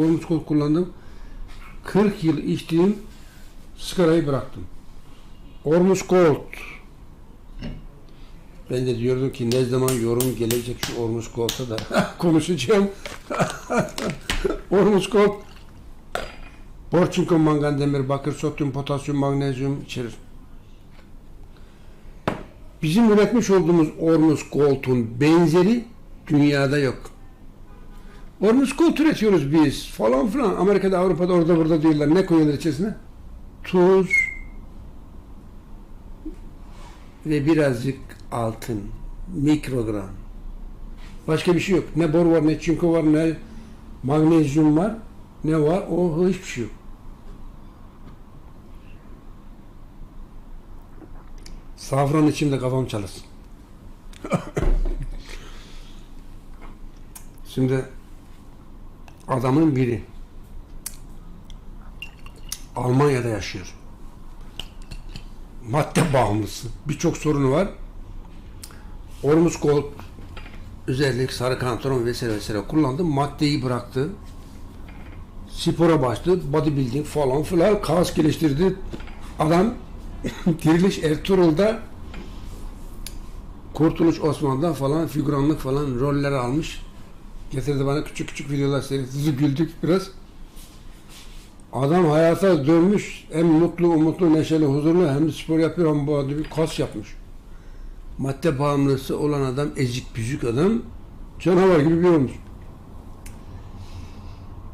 Ormus Gold kullandım. 40 yıl içtiğim sigarayı bıraktım. Ormus Gold. Ben de diyordum ki ne zaman yorum gelecek şu Ormus Gold'a da konuşacağım. Ormus Gold bor, çinko, mangan, demir, bakır, sodyum, potasyum, magnezyum içerir. Bizim üretmiş olduğumuz Ormus Gold'un benzeri dünyada yok. Ormus Gold üretiyoruz biz falan filan. Amerika'da, Avrupa'da, orada burada diyorlar. Ne koyuyorlar içerisine? Tuz ve birazcık altın. Mikrogram. Başka bir şey yok. Ne bor var, ne çinko var, ne magnezyum var. Ne var? O hiçbir şey yok. Safran içimde kafam çalışsın. Şimdi adamın biri Almanya'da yaşıyor. Madde bağımlısı. Birçok sorunu var. Ormus Gold özellik sarı kantron vesaire vesaire kullandı. Maddeyi bıraktı. Spora başladı. Bodybuilding falan filan. Kas geliştirdi. Adam Diriliş Ertuğrul'da Kurtuluş Osman'dan falan figüranlık falan roller almış. Getirdi bana küçük küçük videolar seyretti. Güldük biraz. Adam hayata dönmüş. Hem mutlu, umutlu, neşeli, huzurlu hem de spor yapıyor hem bu adı bir kas yapmış. Madde bağımlısı olan adam, ezik büzük adam canavar gibi bir olmuş.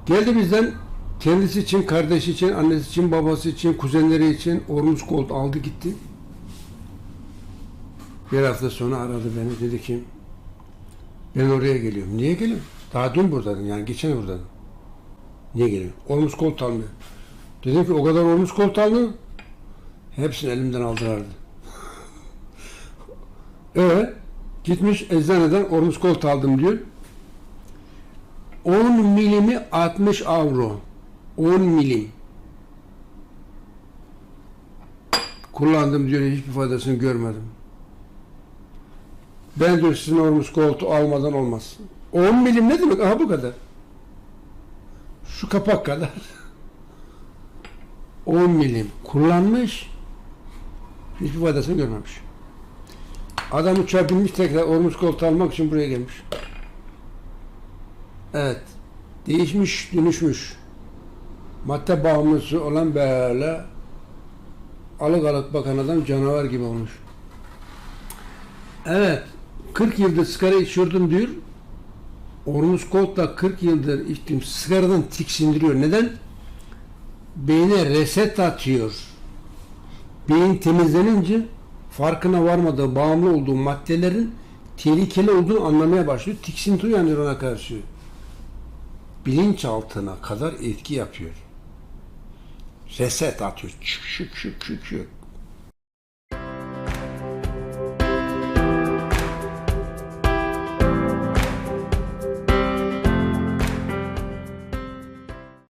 Geldi bizden kendisi için, kardeşi için, annesi için, babası için, kuzenleri için Ormus Gold aldı gitti. Bir hafta sonra aradı beni dedi ki ben oraya geliyorum. Niye geliyorum? Daha dün buradaydım yani geçen buradaydım. Niye geliyorum? Ormus Gold almıyor. Dedim ki o kadar Ormus Gold aldı. Hepsini elimden aldırardı. Evet. Gitmiş eczaneden Ormus Gold aldım diyor. 10 milimi 60 avro. 10 milim. Kullandım diyor hiçbir faydasını görmedim. Ben diyor sizin Ormus Gold'u almadan olmaz. 10 milim ne demek? Aha bu kadar. Şu kapak kadar. 10 milim kullanmış. Hiçbir faydasını görmemiş. Adam uçağa binmiş tekrar Ormus Gold almak için buraya gelmiş. Evet. Değişmiş, dönüşmüş. Madde bağımlısı olan böyle alık alık bakan adam canavar gibi olmuş. Evet. 40 yıldır sigara içiyordum diyor. Ormus Gold'la 40 yıldır içtiğim sigaradan tiksindiriyor. Neden? Beyne reset atıyor. Beyin temizlenince farkına varmadığı, bağımlı olduğu maddelerin tehlikeli olduğunu anlamaya başlıyor. Tiksinti uyanıyor ona karşı. Bilinçaltına kadar etki yapıyor. Reset atıyor. Çık çık çık çık.